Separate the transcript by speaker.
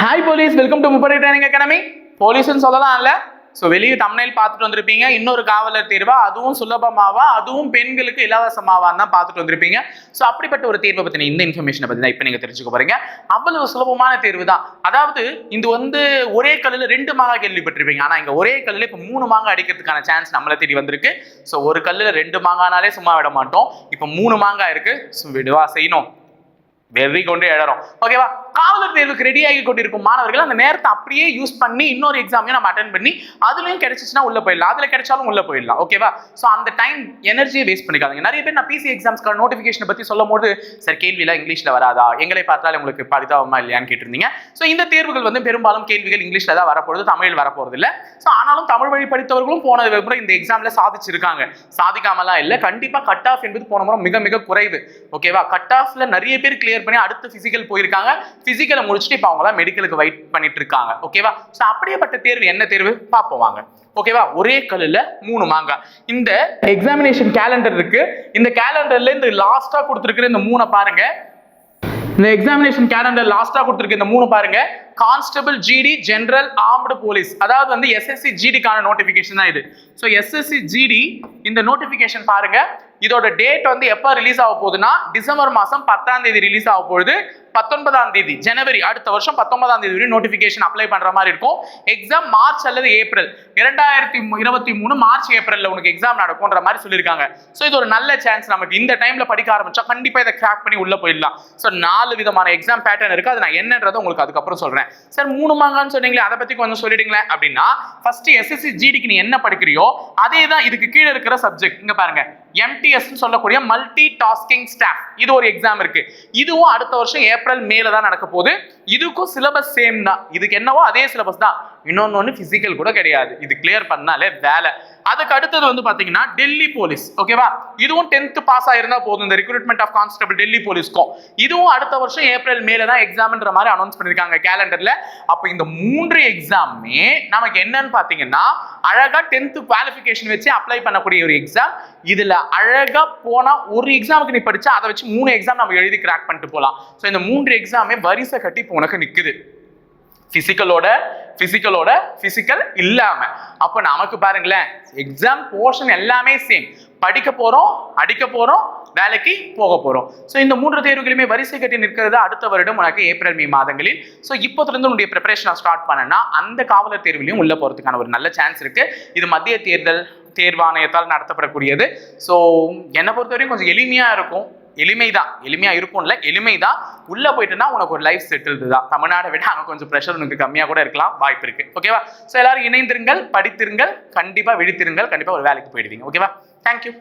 Speaker 1: Hi police welcome to முப்படை training academy போலீஸ்னு சொல்லலாம் இல்ல? ஸோ வெளியே தமிழில் பார்த்துட்டு வந்திருப்பீங்க. இன்னொரு காவலர் தேர்வா அதுவும் சுலபமாவா அதுவும் பெண்களுக்கு இலவசமாவான்னு தான் பார்த்துட்டு வந்திருப்பீங்க. ஸோ அப்படிப்பட்ட ஒரு தேர்வை பற்றின இந்த இன்ஃபர்மேஷனை பற்றி தான் இப்போ நீங்கள் தெரிஞ்சுக்க போகிறீங்க அவ்வளவு சுலபமான தேர்வு தான். அதாவது இது வந்து ஒரே கல்லில் ரெண்டு மாங்கா கேள்விப்பட்டிருப்பீங்க. ஆனால் இங்கே ஒரே கல்லில் இப்போ மூணு மாங்காய் அடிக்கிறதுக்கான சான்ஸ் நம்மளை தேடி வந்திருக்கு. ஸோ ஒரு கல்லில் ரெண்டு மாங்கானாலே சும்மா விட மாட்டோம். இப்போ மூணு மாங்காய் இருக்குது ஸோ விடுவா செய்யணும். வெறி கொண்டு எழறோம். ஓகேவா காவலர் தேர்வுக்கு ரெடி ஆகி கொண்டிருக்கும் மாணவர்கள் அந்த நேரத்தை அப்படியே யூஸ் பண்ணி இன்னொரு எக்ஸாமையும் நம்ம அட்டன் பண்ணி அதுலயும் கிடைச்சிச்சுன்னா உள்ள போயிடலாம். அதுல கிடைச்சாலும் உள்ள போயிடலாம். ஓகேவா ஸோ அந்த டைம் எனர்ஜியை வேஸ்ட் பண்ணிக்காதீங்க. நிறைய பேர் நான் பிசி எக்ஸாம்ஸ்க்கான நோட்டிஃபிகேஷனை பத்தி சொல்லும் போது சார் கேள்விலாம் இங்கிலீஷ்ல வராதா? எங்களை பார்த்தாலும் உங்களுக்கு பரிதாபமா இல்லையான்னு கேட்டிருந்தீங்க. ஸோ இந்த தேர்வுகள் வந்து பெரும்பாலும் கேள்விகள் இங்கிலீஷ்ல தான் வரப்போகுது தமிழில் வரப்போறது இல்ல ஸோ ஆனாலும் தமிழ் வழி படித்தவர்களும் போன முறை இந்த எக்ஸாம்ல சாதிச்சிருக்காங்க. சாதிக்காமலாம் இல்லை. கண்டிப்பா கட் ஆஃப் என்பது போன முறை மிக மிக குறைவு. ஓகேவா கட் ஆஃப்ல நிறைய பேர் கிளியர் பண்ணி அடுத்து பிசிக்கல் போயிருக்காங்க. பிசிக்கலை முடிச்சுட்டு இப்போ அவங்களாம் மெடிக்கலுக்கு வெயிட் பண்ணிட்டு இருக்காங்க. ஓகேவா ஸோ அப்படியேப்பட்ட தேர்வு என்ன தேர்வு? பார்ப்போம் வாங்க. ஓகேவா ஒரே கல்லில் மூணு மாங்காய். இந்த எக்ஸாமினேஷன் கேலண்டர் இருக்கு. இந்த கேலண்டர்ல இந்த லாஸ்டா கொடுத்துருக்கிற இந்த மூணை பாருங்க. இந்த எக்ஸாமினேஷன் கேலண்டர் லாஸ்டா கொடுத்துருக்க இந்த மூணு பாருங்க. Constable GD general armed police அதாவது வந்து எஸ்எஸ்சி ஜிடிக்கான நோட்டிபிகேஷன் தான் இது. ஸோ எஸ்எஸ்சி ஜிடி இந்த நோட்டிபிகேஷன் பாருங்க. இதோட டேட் வந்து எப்போ ரிலீஸ் ஆக போகுதுன்னா டிசம்பர் மாதம் பத்தாம் தேதி ரிலீஸ் ஆக போகுது. பத்தொன்பதாம் தேதி ஜனவரி அடுத்த வருஷம் பத்தொன்பதாம் தேதி வரையும் நோட்டிஃபிகேஷன் அப்ளை பண்ற மாதிரி இருக்கும். எக்ஸாம் மார்ச் அல்லது ஏப்ரல் இரண்டாயிரத்தி இருபத்தி மூணு மார்ச் ஏப்ரல்ல உனக்கு எக்ஸாம் நடக்கும்ன்ற மாதிரி சொல்லியிருக்காங்க. ஸோ இது ஒரு நல்ல சான்ஸ் நமக்கு. இந்த டைம்ல படிக்க ஆரம்பிச்சா கண்டிப்பா இதை கிராக் பண்ணி உள்ள போயிடலாம். ஸோ நாலு விதமான எக்ஸாம் பேட்டர்ன் இருக்கு. அது நான் என்னன்றதை உங்களுக்கு அதுக்கப்புறம் சொல்றேன். சார் மூணு மாங்கான்னு சொன்னீங்களே அதை பத்தி கொஞ்சம் சொல்லிடுங்களேன். அப்படின்னா ஃபர்ஸ்ட் எஸ்எஸ்சி ஜிடிக்கு நீ என்ன படிக்கிறியோ அதே தான் இதுக்கு கீழே இருக்கிற சப்ஜெக்ட் இங்க பாருங்க. எம்டிஎஸ் சொல்லக்கூடிய மல்டி டாஸ்கிங் ஸ்டாஃப் இது ஒரு எக்ஸாம் இருக்கு. இதுவும் அடுத்த வருஷம் ஏப்ரல் மேல தான் நடக்க போகுது. இதுக்கும் சிலபஸ் சேம் தான். இதுக்கு என்னவோ அதே சிலபஸ் தான். இன்னொன்னு ஒன்று பிசிக்கல் கூட கிடையாது. இது கிளியர் பண்ணாலே வேலை. அதுக்கு அடுத்தது வந்து பாத்தீங்கன்னா டெல்லி போலீஸ் ஓகேவா இதுவும் டென்த் பாஸ் ஆயிருந்தா போதும். இந்த ரெக்ரூட்மெண்ட் ஆஃப் கான்ஸ்டபிள் டெல்லி போலீஸ்க்கும். இதுவும் அடுத்த வருஷம் ஏப்ரல் மேல தான் எக்ஸாம்ன்ற மாதிரி அனௌன்ஸ் பண்ணிருக்காங்க கேலண்டர்ல அப்ப இந்த மூன்று எக்ஸாமே நமக்கு என்னன்னு பாத்தீங்கன்னா அழகா டென்த் குவாலிஃபிகேஷன் வச்சு அப்ளை பண்ணக்கூடிய ஒரு எக்ஸாம் இதுல அழகா போனா ஒரு எக்ஸாமுக்கு நீ படிச்சா அதை வச்சு மூணு எக்ஸாம் நம்ம எழுதி கிராக் பண்ணிட்டு போலாம். ஸோ இந்த மூன்று எக்ஸாமே வரிசை கட்டி இப்போ உனக்கு நிக்குது. பிசிக்கலோட பிசிக்கலோட பிசிக்கல் இல்லாம. அப்ப நமக்கு பாருங்களேன் எக்ஸாம் போர்ஷன் எல்லாமே சேம் படிக்க போறோம் அடிக்க போறோம் வேலைக்கு போக போறோம். ஸோ இந்த மூன்று தேர்வுகளுமே வரிசை கட்டி நிற்கிறது அடுத்த வருடம் உனக்கு ஏப்ரல் மே மாதங்களில். ஸோ இப்போதுலேருந்து உன்னுடைய ப்ரிப்பரேஷனை ஸ்டார்ட் பண்ணனா அந்த காவலர் தேர்விலையும் உள்ள போறதுக்கான ஒரு நல்ல சான்ஸ் இருக்கு. இது மத்திய தேர்தல் தேர்வாணையத்தால் நடத்தப்படக்கூடியது. ஸோ என்னை பொறுத்தவரைக்கும் கொஞ்சம் எளிமையா இருக்கும். எளிமை தான் எளிமையா இருக்கும்ல? எளிமை தான் உள்ள போயிட்டுனா உனக்கு ஒரு லைஃப் செட்டில்டு தான். தமிழ்நாடை விட அங்கே கொஞ்சம் ப்ரெஷர் உனக்கு கம்மியாக கூட இருக்கலாம். வாய்ப்பு இருக்கு. ஓகேவா ஸோ எல்லாரும் இணைந்திருங்கள் படித்திருங்கள் கண்டிப்பா விழித்திருங்கள் கண்டிப்பா ஒரு வேலைக்கு போயிடுவீங்க. ஓகேவா தேங்க்யூ